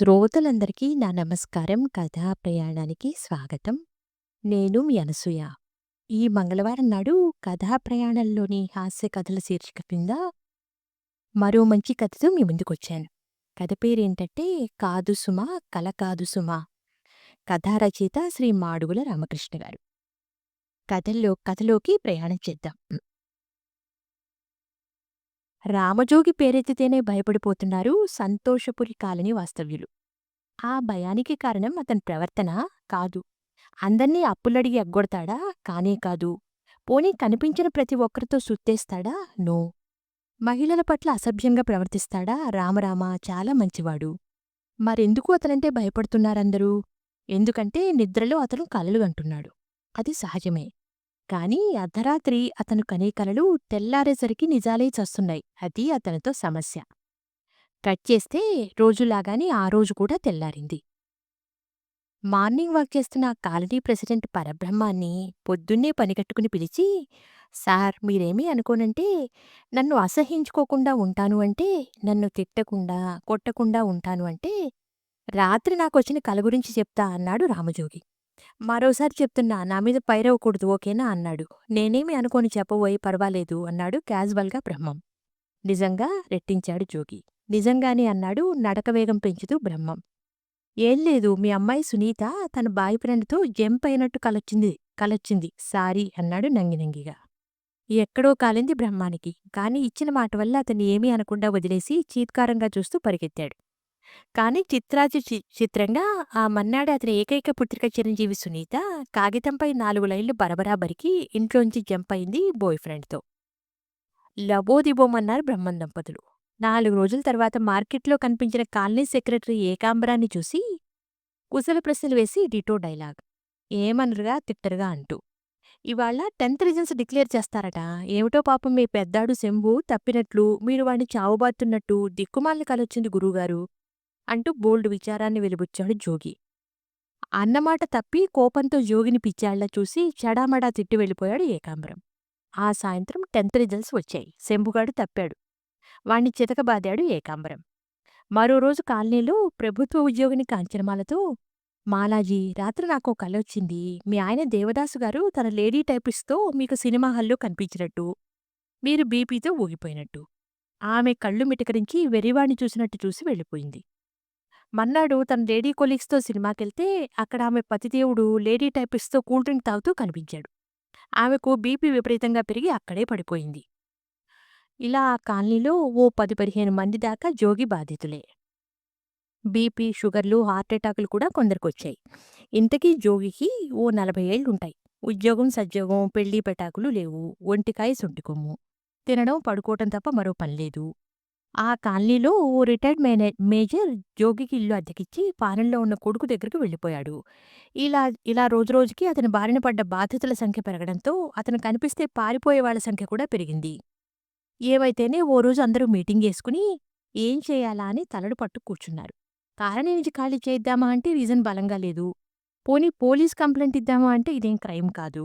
శ్రోతలందరికీ నా నమస్కారం. కథా ప్రయాణానికి స్వాగతం. నేను మీ అనసూయ. ఈ మంగళవారం నాడు కథా ప్రయాణంలోని హాస్య కథల శీర్షిక కింద మరో మంచి కథతో మీ ముందుకొచ్చాను. కథ పేరేంటంటే 'కాదు సుమ కల కాదు సుమ కథా రచయిత శ్రీ మాడుగుల రామకృష్ణ గారు. కథల్లో కథలోకి ప్రయాణం చేద్దాం. రామజోగి పేరెత్తితేనే భయపడిపోతున్నారు సంతోషపురి కాలనీ వాస్తవ్యులు. ఆ భయానికి కారణం అతని ప్రవర్తన కాదు. అందర్నీ అప్పులడిగి ఎగ్గొడతాడా? కానే కాదు. పోనీ కనిపించిన ప్రతి ఒక్కరితో సుత్తేస్తాడా? నో. మహిళల పట్ల అసభ్యంగా ప్రవర్తిస్తాడా? రామరామ చాలా మంచివాడు. మరెందుకు అతనంటే భయపడుతున్నారందరూ? ఎందుకంటే నిద్రలో అతను కలలు అంటున్నాడు అది సహజమే. కాని అర్ధరాత్రి అతను కనే కలలు తెల్లారేసరికి నిజాలై చస్తున్నాయి. అది అతనితో సమస్య. కట్ చేస్తే రోజులాగానే ఆ రోజు కూడా తెల్లారింది. మార్నింగ్ వాక్ చేస్తున్న కాలనీ ప్రెసిడెంట్ పరబ్రహ్మాన్ని పొద్దున్నే పనికట్టుకుని పిలిచి, సార్ మీరేమీ అనుకోనంటే నన్ను అసహ్యించుకోకుండా ఉంటాను అంటే, నన్ను తిట్టకుండా, కొట్టకుండా ఉంటాను అంటే, రాత్రి నాకొచ్చిన కల గురించి చెప్తా అన్నాడు రామజోగి. మరోసారి చెప్తున్నా నా మీద పైరవకూడదు ఓకేనా అన్నాడు. నేనేమి అనుకోని చెప్పబోయి పర్వాలేదు అన్నాడు క్యాజువల్గా బ్రహ్మం. నిజంగా రెట్టించాడు జోగి. నిజంగానే అన్నాడు నడక వేగం పెంచుతూ బ్రహ్మం. ఏం లేదు మీ అమ్మాయి సునీత తన బాయ్ ఫ్రెండ్తో జంప్ అయినట్టు కలొచ్చింది కలొచ్చింది సారీ అన్నాడు నంగినంగిగా. ఎక్కడో కాలింది బ్రహ్మానికి. కాని ఇచ్చిన మాట వల్ల అతన్ని ఏమీ అనకుండా వదిలేసి చీత్కారంగా చూస్తూ పరిగెత్తాడు. కాని చిత్రాచి చి చిత్రంగా ఆ మన్నాడు అతని ఏకైక పుత్రిక చిరంజీవి సునీత కాగితంపై నాలుగు లైన్లు బరబరా బరికి ఇంట్లోంచి జంప్ అయింది బాయ్ ఫ్రెండ్తో. లబోదిబోమన్నారు బ్రహ్మం దంపతులు. నాలుగు రోజుల తర్వాత మార్కెట్లో కనిపించిన కాలనీ సెక్రటరీ ఏకాంబరాన్ని చూసి కుశల ప్రశ్నలు వేసి డిటో డైలాగ్. ఏమనరుగా తిట్టరుగా అంటూ. ఇవాళ టెన్త్ రిజల్ట్స్ డిక్లేర్ చేస్తారట. ఏమిటో పాపం మీ పెద్దాడు శంభు తప్పినట్లు మీరు వాణ్ణి చావుబాతున్నట్టు దిక్కుమాలని కలొచ్చింది గురువుగారు అంటూ బోల్డు విచారాన్ని వెలిబుచ్చాడు జోగి. అన్నమాట తప్పి కోపంతో జోగిని పిచ్చాళ్ళా చూసి చెడామడా తిట్టి వెళ్ళిపోయాడు ఏకాంబరం. ఆ సాయంత్రం టెన్త్ రిజల్ట్స్ వచ్చాయి. శంభుగాడు తప్పాడు. వాణ్ణి చితకబాదాడు ఏకాంబరం. మరో రోజు కాలనీలో ప్రభుత్వ ఉద్యోగిని కాంచనమాలతో మాలాజీ రాత్రి నాకో కలొచ్చింది. మీ ఆయన దేవదాసుగారు తన లేడీ టైపిస్తో మీకు సినిమా హాల్లో కనిపించినట్టు. మీరు బీపీతో ఊగిపోయినట్టు. ఆమె కళ్ళు మిటకరించి వెర్రివాణ్ణి చూసినట్టు చూసి వెళ్ళిపోయింది. మన్నాడు తన లేడీ కొలీగ్స్తో సినిమాకెళ్తే అక్కడ ఆమె పతిదేవుడు లేడీ టైపిస్ట్తో కూల్ డ్రింక్ తాగుతూ కనిపించాడు. ఆమెకు బీపీ విపరీతంగా పెరిగి అక్కడే పడిపోయింది. ఇలా ఆ కాలనీలో ఓ పది పదిహేను మంది దాకా జోగి బాధితులే. బీపీ, షుగర్లు, హార్ట్ అటాకులు కూడా కొందరికొచ్చాయి. ఇంతకీ జోగికి ఓ నలభై ఏళ్ళుంటాయి. ఉద్యోగం సద్యోగం పెళ్ళి పెటాకులు లేవు. ఒంటికాయ సొంటికొమ్ము. తినడం పడుకోవటం తప్ప మరో పనిలేదు. ఆ కాలనీలో ఓ రిటైర్డ్ మేనే మేజర్ జోగికి ఇల్లు అద్దెకిచ్చి ఫారెన్లో ఉన్న కొడుకు దగ్గరికి వెళ్ళిపోయాడు. ఇలా ఇలా రోజురోజుకీ అతని బారిన పడ్డ బాధితుల సంఖ్య పెరగడంతో అతను కనిపిస్తే పారిపోయేవాళ్ళ సంఖ్య కూడా పెరిగింది. ఏవైతేనే ఓ రోజు అందరూ మీటింగేసుకుని ఏం చేయాలా అని తలడు పట్టు కూర్చున్నారు. కాలనీ నుంచి ఖాళీ చేయిద్దామా అంటే రీజన్ బలంగా లేదు. పోనీ పోలీస్ కంప్లైంట్ ఇద్దామా అంటే ఇదేం క్రైమ్ కాదు.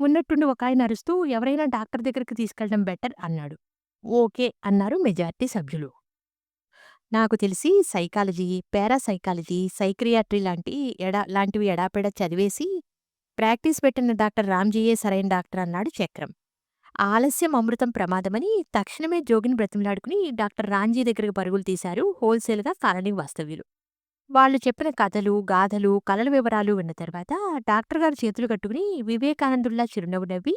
ఉన్నట్టుండి ఒకాయన అరుస్తూ ఎవరైనా డాక్టర్ దగ్గరికి తీసుకెళ్ళడం బెటర్ అన్నాడు. ఓకే అన్నారు మెజార్టీ సభ్యులు. నాకు తెలిసి సైకాలజీ, పారాసైకాలజీ, సైక్రియాట్రీ లాంటి ఎడా లాంటివి ఎడాపెడా చదివేసి ప్రాక్టీస్ పెట్టిన డాక్టర్ రాంజీయే సరైన డాక్టర్ అన్నాడు చక్రం. ఆలస్యం అమృతం ప్రమాదమని తక్షణమే జోగిని బ్రతిమిలాడుకుని డాక్టర్ రాంజీ దగ్గరకు పరుగులు తీశారు హోల్సేల్గా కాలనీ వాస్తవ్యులు. వాళ్ళు చెప్పిన కథలు, గాథలు, కలల వివరాలు విన్న తర్వాత డాక్టర్గారు చేతులు కట్టుకుని వివేకానందుల్లా చిరునవ్వు నవ్వి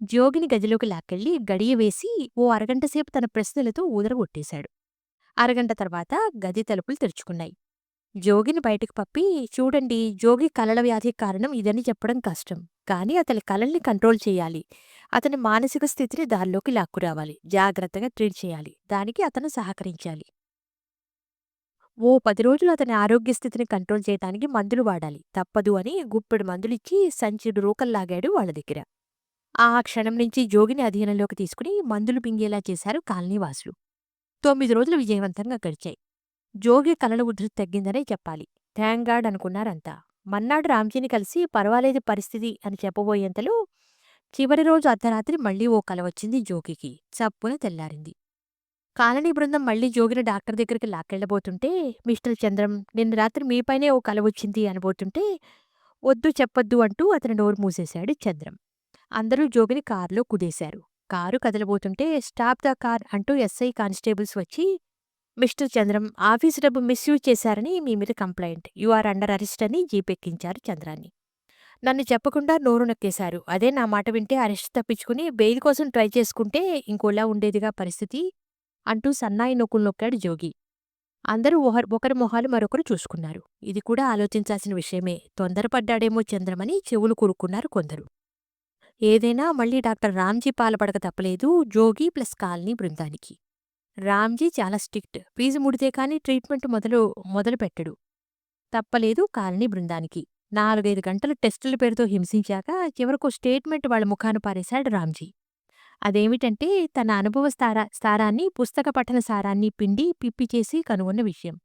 జోగిని గదిలోకి లాక్కెళ్ళి గడియ వేసి ఓ అరగంటసేపు తన ప్రశ్నలతో ఊదరగొట్టేశాడు. అరగంట తర్వాత గది తలుపులు తెరుచుకున్నాయి. జోగిని బయటకు పప్పి చూడండి జోగి కలల వ్యాధికి కారణం ఇదని చెప్పడం కష్టం. కానీ అతని కలల్ని కంట్రోల్ చెయ్యాలి. అతని మానసిక స్థితిని దారిలోకి లాక్కురావాలి. జాగ్రత్తగా ట్రీట్ చేయాలి. దానికి అతను సహకరించాలి. ఓ పది రోజులు అతని ఆరోగ్య స్థితిని కంట్రోల్ చేయడానికి మందులు వాడాలి. తప్పదు అని గుప్పెడు మందులిచ్చి సంచిడు రూకల్లాగాడు వాళ్ళ దగ్గర. ఆ క్షణం నుంచి జోగిని అధీనంలోకి తీసుకుని మందులు పింగేలా చేశారు కాలనీవాసులు. తొమ్మిది రోజులు విజయవంతంగా గడిచాయి. జోగి కలల ఉధృతి తగ్గిందనే చెప్పాలి. థాంక్ గాడ్ అనుకున్నారంతా. మన్నాడు రామ్జీని కలిసి పర్వాలేదు పరిస్థితి అని చెప్పబోయేంతలో చివరి రోజు అర్ధరాత్రి మళ్ళీ ఓ కల వచ్చింది జోగికి. చప్పున తెల్లారింది. కాలనీ బృందం మళ్ళీ జోగిని డాక్టర్ దగ్గరికి లాక్కెళ్ళబోతుంటే మిస్టర్ చంద్రం నిన్న రాత్రి మీపైనే ఓ కల వచ్చింది అనబోతుంటే వద్దు చెప్పొద్దు అంటూ అతని డోర్ మూసేశాడు చంద్రం అందరూ జోగిని కారులో కుదేశారు. కారు కదలబోతుంటే స్టాప్ ద కార్ అంటూ ఎస్ఐ కానిస్టేబుల్స్ వచ్చి మిస్టర్ చంద్రం ఆఫీసు డబ్బు మిస్యూజ్ చేశారని మీ మీద complaint. You are under arrest అని జీపెక్కించారు చంద్రాన్ని. నన్ను చెప్పకుండా నోరు నొక్కేశారు. అదే నా మాట వింటే అరెస్ట్ తప్పించుకుని బెయిల్ కోసం ట్రై చేసుకుంటే ఇంకోలా ఉండేదిగా పరిస్థితి అంటూ సన్నాయి నొక్కులు నొక్కాడు జోగి. అందరూ ఒకరి ఒకరి మొహాలు మరొకరు చూసుకున్నారు. ఇది కూడా ఆలోచించాల్సిన విషయమే. తొందరపడ్డాడేమో చంద్రమని చెవులు కూరుకున్నారు కొందరు. ఏదైనా మళ్ళీ డాక్టర్ రామ్జీ పాలపడక తప్పలేదు. జోగి ప్లస్ కాలనీ బృందానికి. రామ్జీ చాలా స్ట్రిక్ట్. ఫీజు ముడితే కానీ ట్రీట్మెంట్ మొదలు మొదలు పెట్టడు. తప్పలేదు కాలనీ బృందానికి. నాలుగైదు గంటలు టెస్టుల పేరుతో హింసించాక చివరకు స్టేట్మెంట్ వాళ్ళ ముఖాను పారేశాడు రామ్జీ. అదేమిటంటే తన అనుభవ స్థారా స్థారాన్ని పుస్తక పఠన సారాన్ని పిండి పిప్పి చేసి కనుగొన్న విషయం.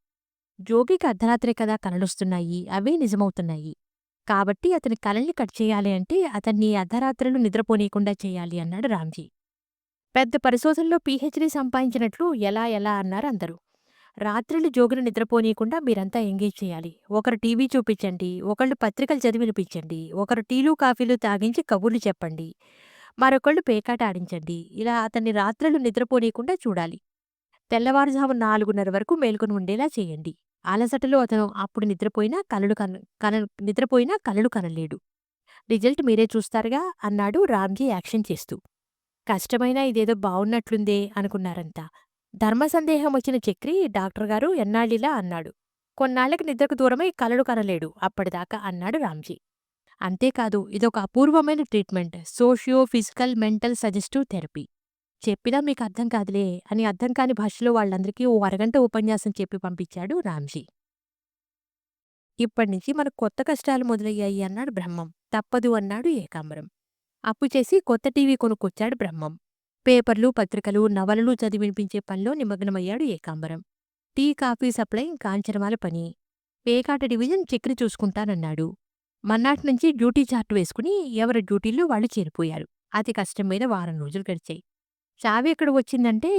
జోగికి అర్ధరాత్రే కదా కలలొస్తున్నాయి. అవే నిజమవుతున్నాయి. కాబట్టి అతని కలల్ని కట్ చేయాలి అంటే అతన్ని అర్ధరాత్రులు నిద్రపోనీయకుండా చేయాలి అన్నాడు రామ్జీ. పెద్ద పరిశోధనలో పీహెచ్డీ సంపాదించినట్లు ఎలా ఎలా అన్నారు అందరూ. రాత్రులు జోగులు నిద్రపోనీయకుండా మీరంతా ఎంగేజ్ చేయాలి. ఒకరు టీవీ చూపించండి ఒకళ్ళు పత్రికలు చదివి వినిపించండి ఒకరు టీలు కాఫీలు తాగించి కబుర్లు చెప్పండి మరొకళ్ళు పేకాట ఆడించండి. ఇలా అతన్ని రాత్రులు నిద్రపోనీయకుండా చూడాలి. తెల్లవారుజాము నాలుగున్నర వరకు మేల్కొని ఉండేలా చేయండి. అలసటలో అతను అప్పుడు నిద్రపోయినా కలలు కన కన నిద్రపోయినా కలలు కనలేడు. రిజల్ట్ మీరే చూస్తారుగా అన్నాడు రామ్జీ యాక్షన్ చేస్తూ. కష్టమైనా ఇదేదో బాగున్నట్లుందే అనుకున్నారంతా. ధర్మ సందేహం వచ్చిన చక్రి డాక్టర్ గారు ఎన్నాళ్ళిలా అన్నాడు. కొన్నాళ్ళకి నిద్రకు దూరమై కలలు కనలేడు అప్పటిదాకా అన్నాడు రామ్జీ. అంతేకాదు ఇదొక అపూర్వమైన treatment socio physical mental suggestive therapy. చెప్పినా మీకు అర్థం కాదులే అని అర్థం కాని భాషలో వాళ్ళందరికీ ఓ అరగంట ఉపన్యాసం చెప్పి పంపించాడు రామ్జీ. ఇప్పటినుంచి మనకు కొత్త కష్టాలు మొదలయ్యాయి అన్నాడు బ్రహ్మం. తప్పదు అన్నాడు ఏకాంబరం. అప్పు చేసి కొత్త టీవీ కొనుక్కొచ్చాడు బ్రహ్మం. పేపర్లు పత్రికలు నవలలు చదివి వినిపించే పనిలో నిమగ్నమయ్యాడు Ekambaram. Tea coffee supply Kanchanamala పని. పేకాట డివిజన్ చక్రి చూసుకుంటానన్నాడు. మన్నాటి నుంచి డ్యూటీ చార్ట్ వేసుకుని ఎవరి డ్యూటీల్లో వాళ్ళు చేరిపోయారు. అతి కష్టం మీద వారం రోజులు గడిచాయి. చావి ఎక్కడ వచ్చిందంటే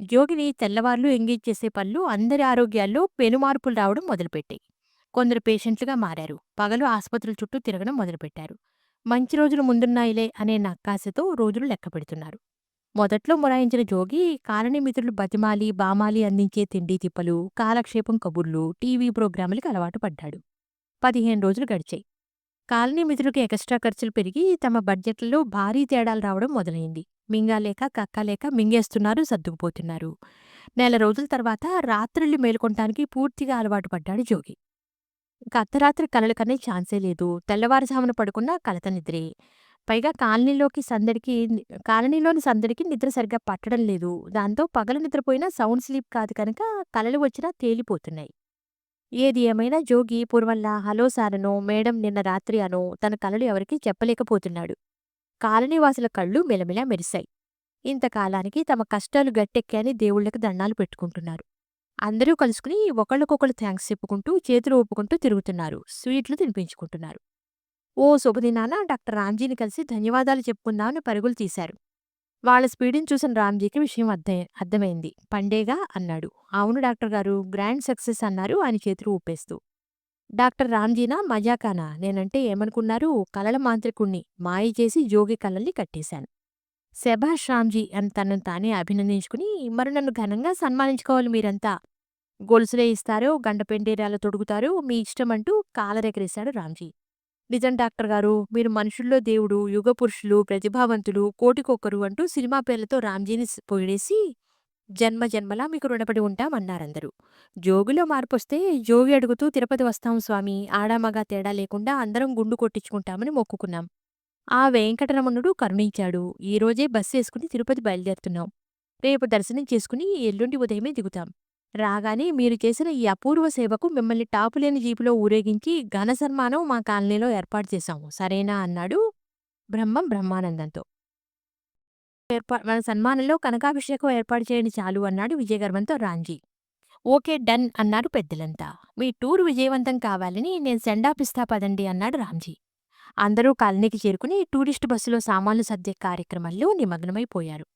జోగిని తెల్లవార్లు ఎంగేజ్ చేసే పనులు అందరి ఆరోగ్యాల్లో పెనుమార్పులు రావడం మొదలుపెట్టాయి. కొందరు పేషెంట్లుగా మారారు. పగలు ఆసుపత్రుల చుట్టూ తిరగడం మొదలుపెట్టారు. మంచి రోజులు ముందున్నాయిలే అనే నక్కాశతో రోజులు లెక్క పెడుతున్నారు. మొదట్లో మొరాయించిన జోగి కాలనీ మిత్రులు బతిమాలి బామాలి అందించే తిండి తిప్పలు కాలక్షేపం కబుర్లు టీవీ ప్రోగ్రాములకి అలవాటు పడ్డాడు. పదిహేను రోజులు గడిచాయి. కాలనీ మిత్రులకి ఎక్స్ట్రా ఖర్చులు పెరిగి తమ బడ్జెట్లలో భారీ తేడాలు రావడం మొదలైంది. మింగాలేక కక్కలేక మింగేస్తున్నారు సర్దుకుపోతున్నారు. నెల రోజుల తర్వాత రాత్రుళ్ళు మేలుకొంటానికి పూర్తిగా అలవాటు పడ్డాడు జోగి. కత్తరాత్రి అర్ధరాత్రి ఛాన్సే లేదు. తెల్లవారుజామున పడుకున్న కలత నిద్రే. పైగా కాలనీలోకి సందడికి కాలనీలోని సందడికి నిద్ర సరిగ్గా పట్టడం లేదు. దాంతో పగలు నిద్రపోయినా సౌండ్ స్లీప్ కాదు కనుక కలలు వచ్చినా తేలిపోతున్నాయి. ఏది ఏమైనా జోగి పూర్వంలా హలో సారనో మేడం నిన్న రాత్రి అనో తన కలలు ఎవరికీ చెప్పలేకపోతున్నాడు. కాలనీవాసుల కళ్ళు మెలమెలా మెరిశాయి. ఇంతకాలానికి తమ కష్టాలు గట్టెక్కాని దేవుళ్ళకి దండాలు పెట్టుకుంటున్నారు. అందరూ కలుసుకుని ఒకళ్ళకొకళ్ళు థ్యాంక్స్ చెప్పుకుంటూ చేతులు ఒప్పుకుంటూ తిరుగుతున్నారు. స్వీట్లు తినిపించుకుంటున్నారు. ఓ శుభదినాన డాక్టర్ రామ్జీని కలిసి ధన్యవాదాలు చెప్పుకుందామని పరుగులు తీశారు. వాళ్ళ స్పీడ్ని చూసిన రామ్జీకి విషయం అర్థం అర్థమైంది. పండేగా అన్నాడు. అవును డాక్టర్ గారు గ్రాండ్ సక్సెస్ అన్నారు ఆయన చేతులు ఊపేస్తూ. డాక్టర్ రామ్జీనా మజాకానా? నేనంటే ఏమనుకున్నారు? కలల మాంత్రికుణ్ణి మాయ చేసి జోగి కలల్ని కట్టేశాను. శభాష్ రామ్జీ అని తనను తానే అభినందించుకుని మరి నన్ను ఘనంగా సన్మానించుకోవాలి మీరంతా. గొలుసులే ఇస్తారో గండ పెండేరాలు తొడుగుతారో మీ ఇష్టమంటూ కాలరెగరేశాడు రామ్జీ. నిజం డాక్టర్ గారు మీరు మనుషుల్లో దేవుడు యుగపురుషులు ప్రతిభావంతులు కోటికొక్కరు అంటూ సినిమా పేర్లతో రామ్జీని పొగిడేసి జన్మ జన్మలా మీకు రుణపడి ఉంటామన్నారందరూ. జోగిలో మార్పొస్తే జోగి అడుగుతూ తిరుపతి వస్తాం స్వామి ఆడామగా తేడా లేకుండా అందరం గుండు కొట్టించుకుంటామని మొక్కుకున్నాం. ఆ వెంకటరమణుడు కరుణించాడు. ఈరోజే బస్సు వేసుకుని తిరుపతి బయలుదేరుతున్నాం. రేపు దర్శనం చేసుకుని ఎల్లుండి ఉదయమే దిగుతాం. రాగానే మీరు చేసిన ఈ అపూర్వ సేవకు మిమ్మల్ని టాపులేని జీపులో ఊరేగించి ఘన సన్మానం మా కాలనీలో ఏర్పాటు చేశాము. సరేనా? అన్నాడు బ్రహ్మం బ్రహ్మానందంతో. ఏర్పాటు మన సన్మానంలో కనకాభిషేకం ఏర్పాటు చేయండి చాలు అన్నాడు విజయగర్వంతో రాంజీ. ఓకే డన్ అన్నారు పెద్దలంతా. మీ టూర్ విజయవంతం కావాలని నేను సెండాప్ ఇస్తా పదండి అన్నాడు రామ్జీ అందరూ కాలనీకి చేరుకుని టూరిస్టు బస్సులో సామాన్లు సర్దే కార్యక్రమంలో నిమగ్నమైపోయారు.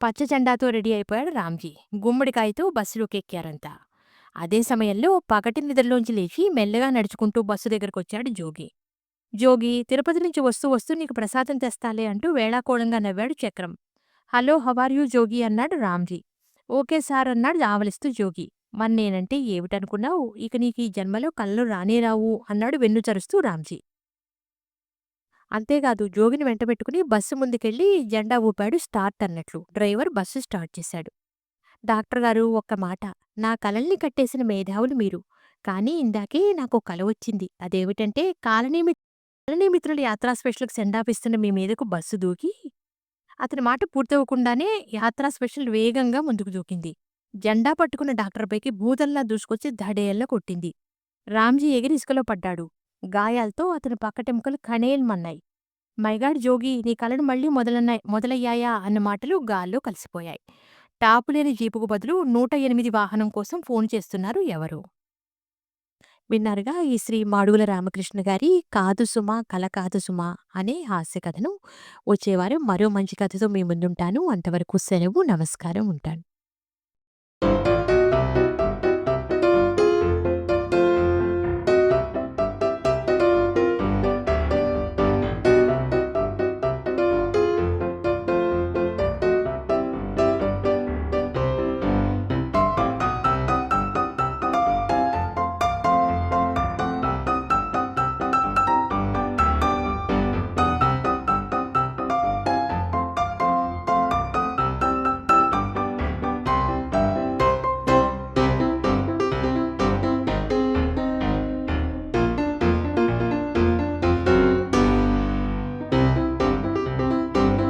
పచ్చ జెండాతో రెడీ అయిపోయాడు రామ్జీ గుమ్మడికాయతో బస్సులోకి ఎక్కారంతా అదే సమయంలో పగటి నిద్రలోంచి లేచి మెల్లగా నడుచుకుంటూ బస్సు దగ్గరకొచ్చాడు జోగి. జోగి తిరుపతి నుంచి వస్తూ వస్తూ నీకు ప్రసాదం తెస్తాలే అంటూ వేళాకోళంగా నవ్వాడు చక్రం. హలో హవార్ యూ జోగి? అన్నాడు రామ్జీ. ఓకే సార్ అన్నాడు ఆవలిస్తూ జోగి. మన్నేనంటే ఏమిటనుకున్నావు? ఇక నీకు ఈ జన్మలో కళ్ళు రానే రావు అన్నాడు వెన్ను చరుస్తూ రామ్జీ. అంతేకాదు జోగిని వెంటబెట్టుకుని బస్సు ముందుకెళ్ళి జెండా ఊపాడు స్టార్ట్ అన్నట్లు డ్రైవర్ బస్సు స్టార్ట్ చేశాడు. డాక్టర్ గారు ఒక్క మాట. నా కలల్ని కట్టేసిన మేధావులు మీరు. కానీ ఇందాకే నాకు కల వచ్చింది. అదేమిటంటే కాలనీమి కాలనీమిత్రుల యాత్రా స్పెషల్కి సెండాపిస్తున్న మీ మీదకు బస్సు దూకి అతని మాట పూర్తవకుండానే యాత్రా స్పెషల్ వేగంగా ముందుకు దూకింది. జెండా పట్టుకున్న డాక్టర్పైకి భూతల్లా దూసుకొచ్చి దడేయల్లా కొట్టింది. రామ్జీ ఎగిరి ఇసుకలో పడ్డాడు. గాయాలతో అతని పక్కటెముకలు కణేల్మన్నాయి మైగాడ్ జోగి నీ కలను మళ్ళీ మొదలన్నాయి మొదలయ్యాయా అన్న మాటలు గాల్లో కలిసిపోయాయి. టాపులేని జీపుకు బదులు నూట ఎనిమిది వాహనం కోసం ఫోన్ చేస్తున్నారు ఎవరు? విన్నారుగా ఈ శ్రీ మాడుగుల రామకృష్ణ గారి కాదు సుమ కల కాదు సుమ అనే హాస్య కథను. వచ్చేవారు మరో మంచి కథతో మీ ముందుంటాను. అంతవరకు సెలవు నమస్కారం ఉంటాను.